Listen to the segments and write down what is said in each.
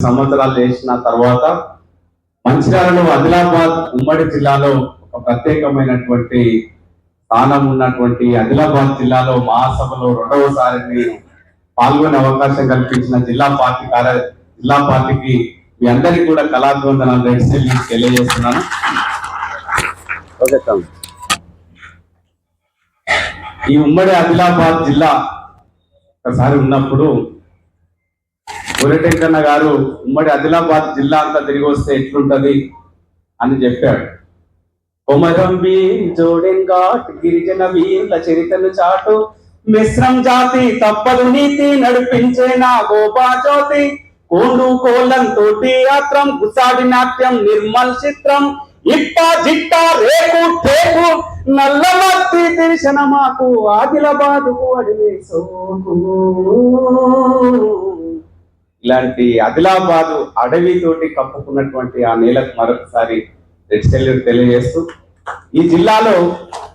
సంవత్సరాలు చేసిన తర్వాత మంచిర్యాలలో ఆదిలాబాద్ ఉమ్మడి జిల్లాలో ఒక ప్రత్యేకమైనటువంటి స్థానం ఉన్నటువంటి ఆదిలాబాద్ జిల్లాలో మహాసభలో రెండవసారి నేను పాల్గొనే అవకాశం కల్పించిన జిల్లా పార్టీ కార్య జిల్లా పార్టీకి మీ అందరికీ కూడా కళాభివందనాలు రెడ్సెల్లి తెలియజేస్తున్నాను. ఈ ఉమ్మడి ఆదిలాబాద్ జిల్లా ఒకసారి ఉన్నప్పుడు గురటెంకన్న గారు ఉమ్మడి ఆదిలాబాద్ జిల్లా అంతా తిరిగి వస్తే ఎట్లుంటది అని చెప్పాడు. కొమరం భీం జోడెంగాట్ గిరిజన వీరుల చరితను చాటు. మిశ్రం జాతి తప్పదు నీతి నడిపించే నా గోపా జ్యోతి. కోండు కోలం తోటి యాత్రం గుసాడి నాట్యం నిర్మల్ చిత్రం. ఇప్ప జిట్ట రేకు టేకు నల్ల మత్తి దర్శన మాకు ఆదిలాబాదుకు అడిగే సోకు. ఇలాంటి ఆదిలాబాదు అడవితోటి కప్పుకున్నటువంటి ఆ నేలకు మరొకసారి రెడ్ సెల్యూట్ తెలియజేస్తూ ఈ జిల్లాలో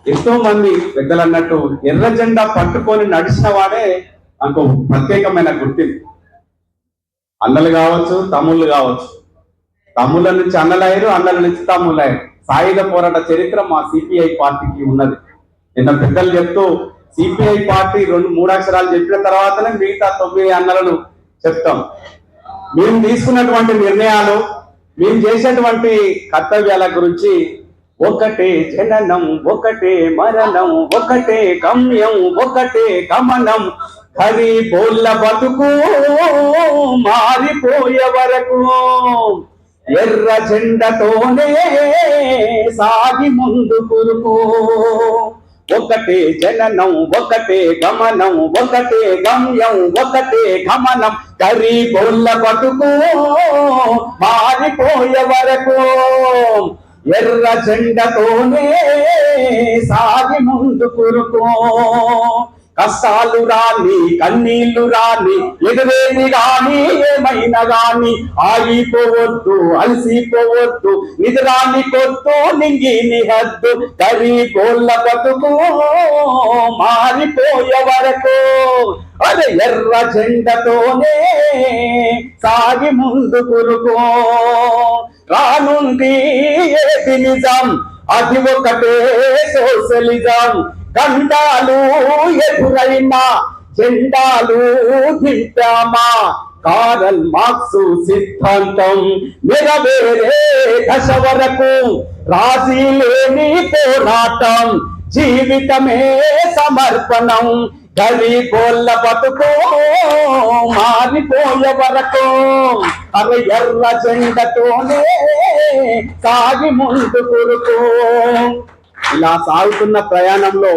ఎంతో మంది పెద్దలు అన్నట్టు ఎర్ర జెండా పట్టుకొని నడిచిన వాడే నాకు ప్రత్యేకమైన గుర్తింపు. అన్నలు కావచ్చు తమ్ముళ్ళు కావచ్చు. తమ్ముళ్ళ నుంచి అన్నలయ్యారు అన్నల నుంచి తమ్ముళ్ళయ్యారు. సాయుధ పోరాట చరిత్ర మా సిపిఐ పార్టీకి ఉన్నది. నిన్న పెద్దలు చెప్తూ సిపిఐ పార్టీ రెండు మూడు అక్షరాలు చెప్పిన తర్వాతనే మిగతా తొమ్మిది అన్నలను చెప్తాం. మేము తీసుకున్నటువంటి నిర్ణయాలు మేము చేసేటువంటి కర్తవ్యాల గురించి ఒకటే జననం ఒకటే మరణం ఒకటే గమ్యం ఒకటే గమనం. హరి బోళ్ళ బతుకు మారిపోయే వరకు ఎర్ర జెండతోనే సాగి ముందు కురుకు ఒకటే జననం ఒకటే గమనం ఒకటే గమ్యం ఒకటే గమనం. కరీ బొల్ల బతుకు మారిపోయే వరకు ఎర్ర జెండతోనే సాగి ముందు కురుకు కష్టాలు రాని కన్నీళ్ళు రాని ఎదురేది కానీ ఏమైనా గాని ఆగిపోవద్దు అలసిపోవద్దు. నిద్రాన్ని కొద్దు నింగి నిహద్దు కరి కోళ్ళ బతుకు మారిపోయే వరకు. అదే ఎర్ర జెండతోనే సాగి ముందు కురుకో. రానుంది ఏది నిజం? అది ఒకటే సోషలిజం. గండాలు ఎదురైనా జెండాలు దింపామా? కారల్ మార్క్స్ సిద్ధాంతం నెరవేరే దశ వరకు. రాజీ లేని పోరాటం జీవితమే సమర్పణం. గరీబోళ్ళ బతుకు మారిపోయే వరకు. అవి ఎర్ర జెండతోనే సాగి ముందు కురుకు. ఇలా సాగుతున్న ప్రయాణంలో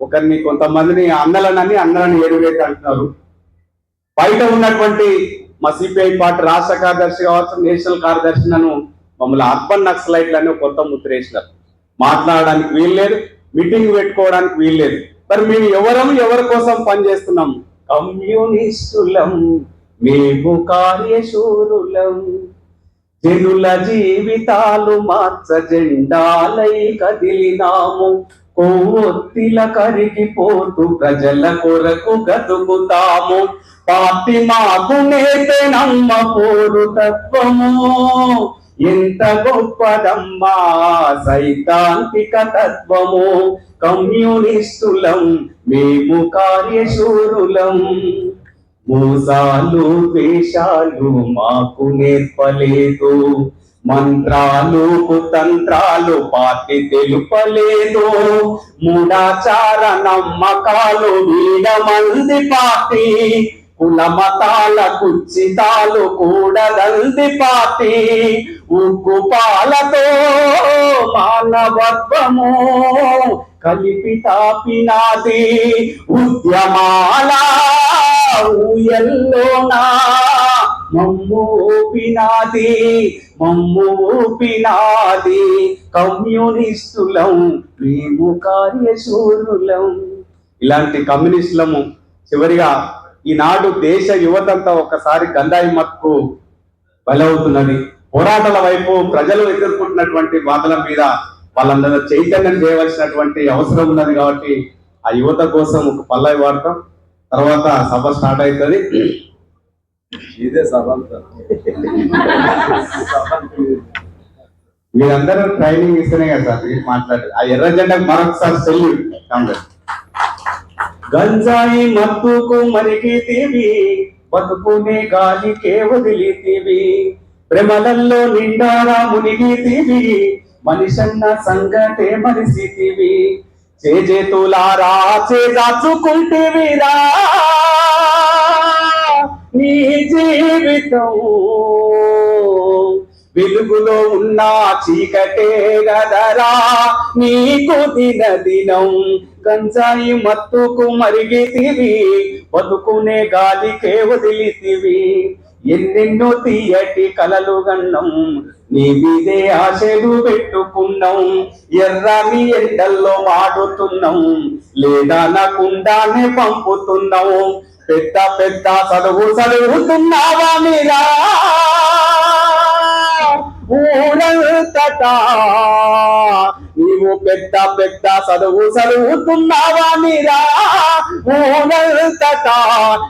ఒకరిని కొంతమందిని అన్నలనని అన్నలని ఏడువేట అంటున్నారు. బయట ఉన్నటువంటి మా సిపిఐ పార్టీ రాష్ట్ర కార్యదర్శి కావచ్చు నేషనల్ కార్యదర్శి నన్ను మమ్మల్ని అర్బన్ నక్సలైట్లు అని కొత్త ముద్రేసినారు మాట్లాడడానికి వీల్లేదు మీటింగ్ పెట్టుకోవడానికి వీల్లేదు మరి మేము ఎవరం ఎవరి కోసం పనిచేస్తున్నాం కమ్యూనిస్టులం మేము కార్యశూరులం. జనుల జీవితాలు మార్చ జెండాలై కదిలినాము. కొవ్వొత్తిల కరిగిపోతూ ప్రజల కొరకు గతుకుతాము. పాపి మాకు నేతే నమ్మ పోరు తత్వము ఎంత గొప్పదమ్మా సైతాంతిక తత్వము కమ్యూనిస్టులం మేము కార్యశూరులం. మోసాలు వేషాలు మాకు నేర్పలేదు. మంత్రాలు కుతంత్రాలు పార్టీ తెలుపలేదు. మూడాచార నమ్మకాలు వీడమంది పార్టీ. కులమతాల కుచితాలు కూడదంది పాటి ఉక్కు పాలతో మానవత్వము కలిపి తాపినాది ఉద్యమాల ఊయల్లోనా? మమ్ము ఊపినాది మమ్ము ఊపినాది కమ్యూనిస్టులం మేము కార్యశూరులం ఇలాంటి కమ్యూనిస్టులము చివరిగా ఈనాడు దేశ యువతంతా ఒకసారి గంధాయి మత్కు బలవుతున్నది. పోరాటాల వైపు ప్రజలు ఎదుర్కొంటున్నటువంటి బాధల మీద వాళ్ళందరూ చైతన్యం చేయవలసినటువంటి అవసరం ఉన్నది కాబట్టి ఆ యువత కోసం ఒక పల్లవి వాడతాం. తర్వాత సభ స్టార్ట్ అవుతుంది. ఇదే సభంతా మీరందరూ ట్రైనింగ్ ఇస్తేనే కదా సార్ మీరు మాట్లాడారు ఆ ఎర్ర జెండాకు మరొకసారి సెల్యూట్. కాంగ్రెస్. గంజాయి మత్తుకు మరిగితివి బతుకునే గాలికే వదిలితివి. ప్రేమలల్లో నిండారా మునిగితివి మనిషన్న సంగతే మరిసితివి. చేజేతులారా చేదాచుకుంటేవిరా నీ జీవితం వెలుగులో ఉన్న చీకటే గదరా నీకు దిన దినం గంజాయి మత్తుకు మరిగితివి బతుకునే గాలికే వదిలితివి. ఎన్నెన్నో తీయటి కలలు గన్నం నీ మీదే ఆశలు పెట్టుకున్నాం. ఎర్రని ఎండల్లో వాడుతున్నాం లేదా నాకుండానే పంపుతున్నాం. పెద్ద పెద్ద చదువు చదువుతున్నావా మీరా? ఊరంతటా నీవు పెద్ద పెద్ద చదువు చదువుతున్నావా మీరా? ఊరంతటా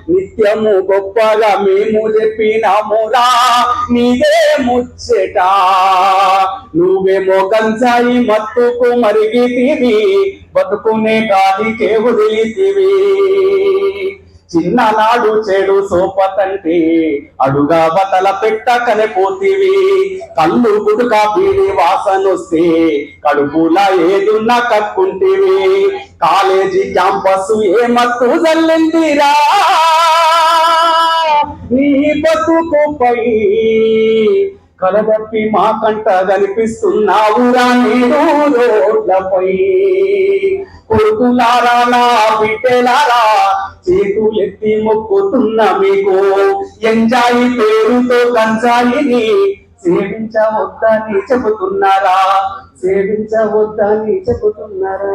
నిత్యము గొప్పగా మేము చెప్పినామురా నీదే ముచ్చట. నువ్వేమో కంచాయి మత్తుకు మరిగితివి. బతుకునే గాలికే వదిలితివి. చిన్ననాడు చెడు సోపతంటే అడుగా బతల పెట్టకనే పోతివి. కళ్ళు గుడుక పీడి వాసనొస్తే కడుపులా ఏదున్నా కక్కుంటివి కాలేజీ క్యాంపస్ ఏమత్తు జల్లిందిరా? నీ బతుకుపై కలగప్పి మా కంట కనిపిస్తున్నావురా నేను రోడ్లపై. కొడుకులారా నా బిడ్డలారా ఎత్తి మొక్కుతున్నా మీకు. ఎంజాయి పేరుతో గంజాయిని సేవించవద్దని చెబుతున్నారా? సేవించవద్దని చెబుతున్నారా?